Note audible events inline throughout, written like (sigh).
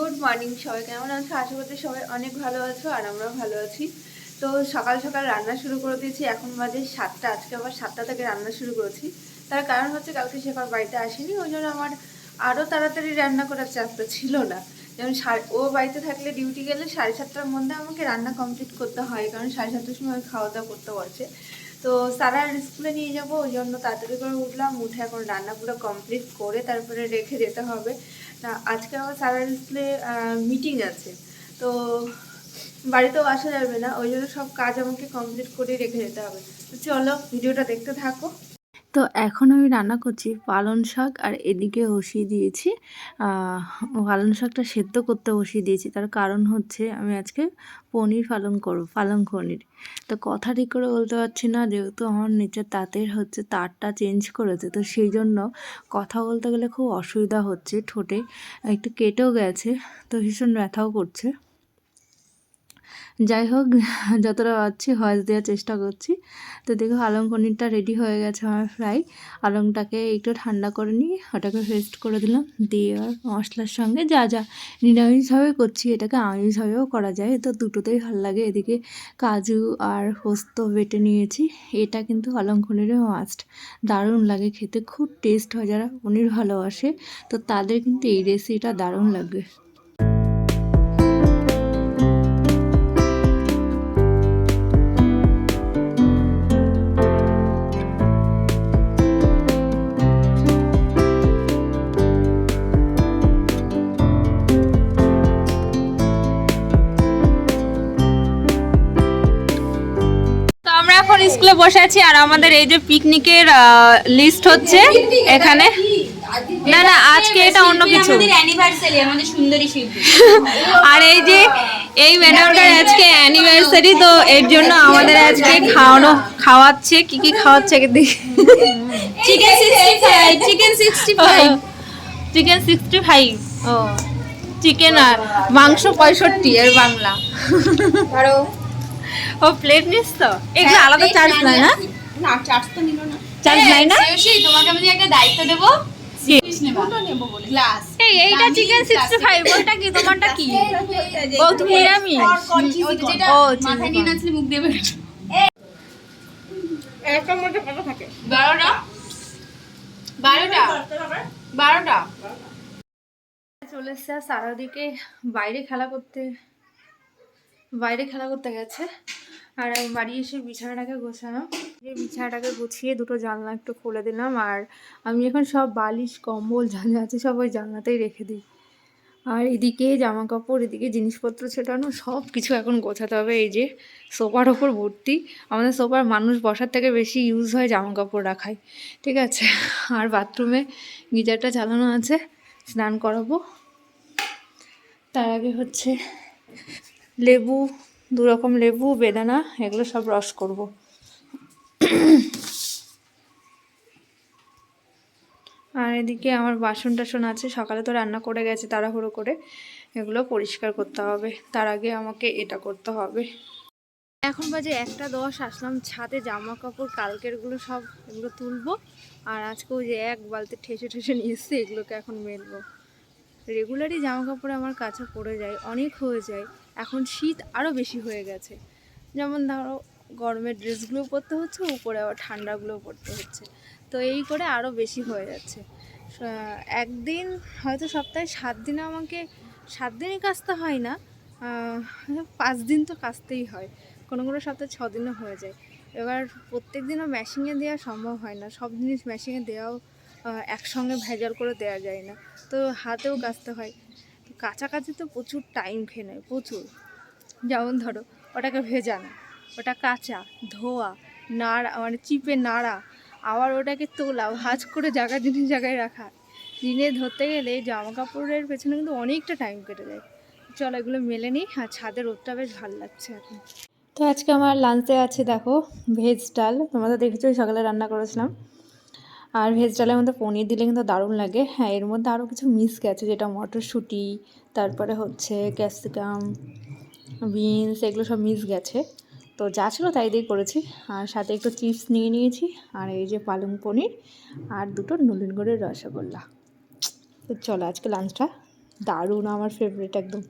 Good morning সবাই। কেমন আছো? আশা করছি সবাই অনেক ভালো আছো আর আমরাও ভালো আছি। তো সকাল সকাল রান্না শুরু করে দিয়েছি। এখন বাজে সাতটা। আজকে আবার সাতটা থেকে রান্না শুরু করেছি। তার কারণ হচ্ছে কালকে শেখর বাড়িতে আসেনি। ওই জন্য আমার আরও তাড়াতাড়ি রান্না করার চাপটা ছিল না। যেমন ও বাড়িতে থাকলে ডিউটি গেলে সাড়ে সাতটার মধ্যে আমাকে রান্না কমপ্লিট করতে হয়। কারণ সাড়ে সাতটার সময় খাওয়া দাওয়া করতে বলছে তো সারা স্কুলে নিয়ে যাব। ওই জন্য তাড়াতাড়ি করে উঠলাম। উঠে এখন রান্নাগুলো কমপ্লিট করে তারপরে রেখে যেতে হবে। না, আজকে আমার সারা স্কুলে মিটিং আছে। তো বাড়িতেও আসা যাবে না, ওই জন্য সব কাজ আমাকে কমপ্লিট করে রেখে যেতে হবে। তো চলো ভিডিওটা দেখতে থাকো। তো এখন আমি রান্না করছি পালং শাক আর এদিকে বসিয়ে দিয়েছি আহ, পালং শাকটা সেদ্ধ করতে বসিয়ে দিয়েছি। তার কারণ হচ্ছে আমি আজকে পনির পালন করব পালং পনির। তো কথা ঠিক করে বলতে পারছি না যেহেতু আমার নিচের তাঁতের হচ্ছে তারটা চেঞ্জ করেছে তো সেই জন্য কথা বলতে গেলে খুব অসুবিধা হচ্ছে ঠোঁটে একটু কেটেও গেছে তো ভীষণ ব্যথাও করছে। যাই হোক, যতটা পারছি ভয়েস দেওয়ার চেষ্টা করছি। তো দেখো আলং পনিরটা রেডি হয়ে গেছে আমার ফ্রাই আলংটাকে একটু ঠান্ডা করে নিয়ে ওটাকে পেস্ট করে দিলাম। দিয়ে মশলার সঙ্গে যা যা নিরামিষভাবে করছি, এটাকে আমিষভাবেও করা যায়। তো দুটোতেই ভালো লাগে। এদিকে কাজু আর পোস্ত বেটে নিয়েছি। এটা কিন্তু আলং পনিরের মাস্ট দারুণ লাগে খেতে। খুব টেস্ট হয়। যারা পনির ভালোবাসে, তো তাদের কিন্তু এই রেসিপিটা দারুণ লাগবে এখন বসে আছি আর আমাদের এই যে পিকনিকের লিস্ট হচ্ছে এখানে। না না আজকে এটা অন্য কিছু। (laughs) আর এই যে এই ম্যাডামটার আজকে অ্যানিভার্সারি তো এর জন্য আমাদের আজকে খাওয়ানো খাওয়াচ্ছে কি কি খাওয়াচ্ছে chicken sixty five chicken sixty five chicken sixty five ও। চিকেন আর মাংস পঁয়ষট্টি এর বাংলা। ও প্লেট নিস তো? এগুলো আলাদা চার্জ নেয় না না? চার্জ তো নিল না। চার্জ নেয় না? সেই তোমাকে আমি একটা দায়িত্ব দেবো এইটা চিকেন সিক্সটি ফাইভ ওইটা কি? তোমারটা কি? ও তুমি নিরামিষ। ও, মাথায় নিয়ে নাচলে মুখ দেবে একটার মধ্যে কত থাকে। বারোটা? বারোটা? বারোটা? চলে এসছে আর সারাদিকে বাইরে খেলা করতে। বাইরে খেলা করতে গেছে। আর আমি বাড়ি এসে বিছানাটাকে গোছানো। এই বিছানাটাকে গুছিয়ে দুটো জানলা একটু খুলে দিলাম। আর আমি এখন সব বালিশ, কম্বল, যা যা আছে সব ওই জানলাতেই রেখে দিই। আর এদিকে জামা কাপড় এদিকে জিনিসপত্র ছেটানো, সব কিছু এখন গোছাতে হবে। এই যে সোফার ওপর ভর্তি। আমাদের সোফার মানুষ বসার থেকে বেশি ইউজ হয় জামা কাপড় রাখায় ঠিক আছে? আর বাথরুমে গিজারটা চালানো আছে। স্নান করাবো। তার আগে হচ্ছে লেবু দু রকম লেবু, বেদানা, এগুলো সব রস করব। আর এদিকে আমার বাসন টাসন আছে, সকালে তো রান্না করে গেছে তাড়াহুড়ো করে, এগুলো পরিষ্কার করতে হবে। তার আগে আমাকে এটা করতে হবে। এখন বাজে একটা দশ, আসলাম ছাদে জামা কাপড় কালকেরগুলো সব এগুলো তুলবো। আর আজকে ওই যে এক বালতি ঠেসে ঠেসে নিয়ে এসছে, এগুলোকে এখন মেলবো। রেগুলারই জামা কাপড় আমার কাছে পড়ে যায়, অনেক হয়ে যায়। এখন শীত আরও বেশি হয়ে গেছে। যেমন ধরো, গরমের ড্রেসগুলো পরতে হচ্ছে, উপরে আবার ঠান্ডাগুলো পরতে হচ্ছে। তো এই করে আরও বেশি হয়ে যাচ্ছে। একদিন, হয়তো সপ্তাহে সাত দিনে আমাকে, সাত দিনই কাচতে হয় না পাঁচ দিন তো কাচতেই হয়। কোনো কোনো সপ্তাহে ছ দিনও হয়ে যায়। এবার প্রত্যেক দিনও মেশিনে দেওয়া সম্ভব হয় না। সব জিনিস মেশিনে দেওয়াও একসঙ্গে ভেজাল করে দেওয়া যায় না। তো হাতেও কাচতে হয়। কাছাকাছি তো প্রচুর টাইম খেয়ে নেয়, প্রচুর। যেমন ধরো, ওটাকে ভেজানো ওটা কাঁচা, ধোয়া, নাড়া মানে চিপে নাড়া, আবার ওটাকে তোলা, ভাজ করে জায়গা জিনিস জায়গায় রাখা। দিনে ধরতে গেলে জামা কাপড়ের পেছনে কিন্তু অনেকটা টাইম কেটে যায়। চলো এগুলো মেলে নিই, আর ছাদের রোদটা বেশ ভালো লাগছে এখন। তো আজকে আমার লাঞ্চে আছে, দেখো ভেজ ডাল, তোমরা তো দেখেছ, সকালে রান্না করেছিলাম। আর ভেজ ডালের মধ্যে পনির দিলে কিন্তু দারুণ লাগে। হ্যাঁ এর মধ্যে আরও কিছু মিস গেছে, যেটা মটরশুঁটি, তারপরে হচ্ছে ক্যাপসিকাম, বিনস, এগুলো সব মিস গেছে। তো যা ছিল তাই দিয়ে করেছি। আর সাথে একটু চিপস নিয়ে নিয়েছি, আর এই যে পালং পনির, আর দুটো নুলিনগড়ের রসগোল্লা। তো চলো আজকে লাঞ্চটা দারুণ, আমার ফেভারিট একদম।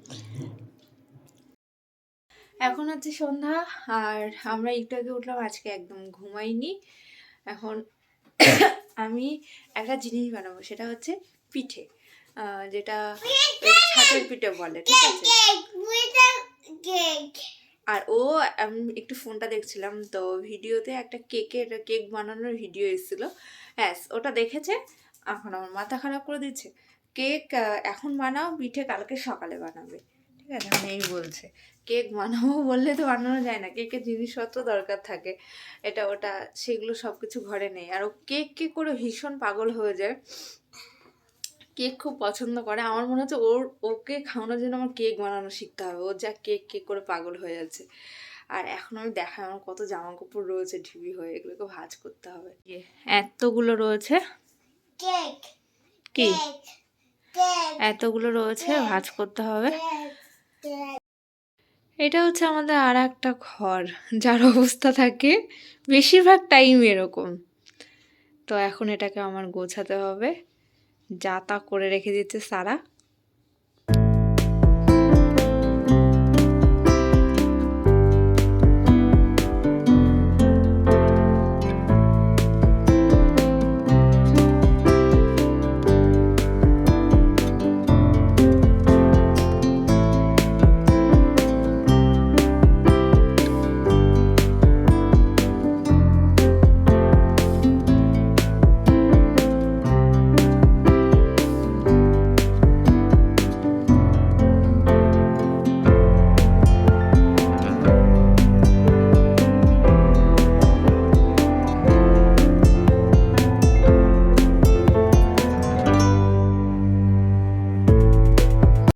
এখন হচ্ছে সন্ধ্যা, আর আমরা একটু আগে উঠলাম, আজকে একদম ঘুমাইনি। এখন আমি একটা জিনিস বানাবো সেটা হচ্ছে পিঠে যেটা ছাতের পিঠে বলে ঠিক আছে? আর ও আমি একটু ফোনটা দেখছিলাম তো ভিডিওতে একটা কেকের কেক বানানোর ভিডিও এসেছিল। হ্যাঁ ওটা দেখেছে? এখন আমার মাথা খারাপ করে দিচ্ছে। কেক এখন বানাও পিঠে কালকে সকালে বানাবে। ঠিক আছে মানে এই বলছে। কেক বানাবো বললে তো বানানো যায় না। কেকের জিনিসপত্র দরকার থাকে। এটা ওটা সেগুলো সব কিছু ঘরে নেই। আর ও কেক কেক করে ভীষণ পাগল হয়ে যায়। কেক খুব পছন্দ করে। আমার মনে হচ্ছে ওর ওকে খাওয়ানোর জন্য আমার কেক বানানো শিখতে হবে। ও যা কেক কেক করে পাগল হয়ে যাচ্ছে। আর এখন আমি দেখাই আমার কত জামা কাপড় রয়েছে ঢিবি হয়ে এগুলোকে ভাজ করতে হবে। এতগুলো রয়েছে? কি? এতগুলো রয়েছে ভাজ করতে হবে। এটা হচ্ছে আমাদের আর একটা ঘর, যার অবস্থা থাকে বেশিরভাগ টাইম এরকম। তো এখন এটাকে আমার গোছাতে হবে। যা তা করে রেখে দিচ্ছে সারা।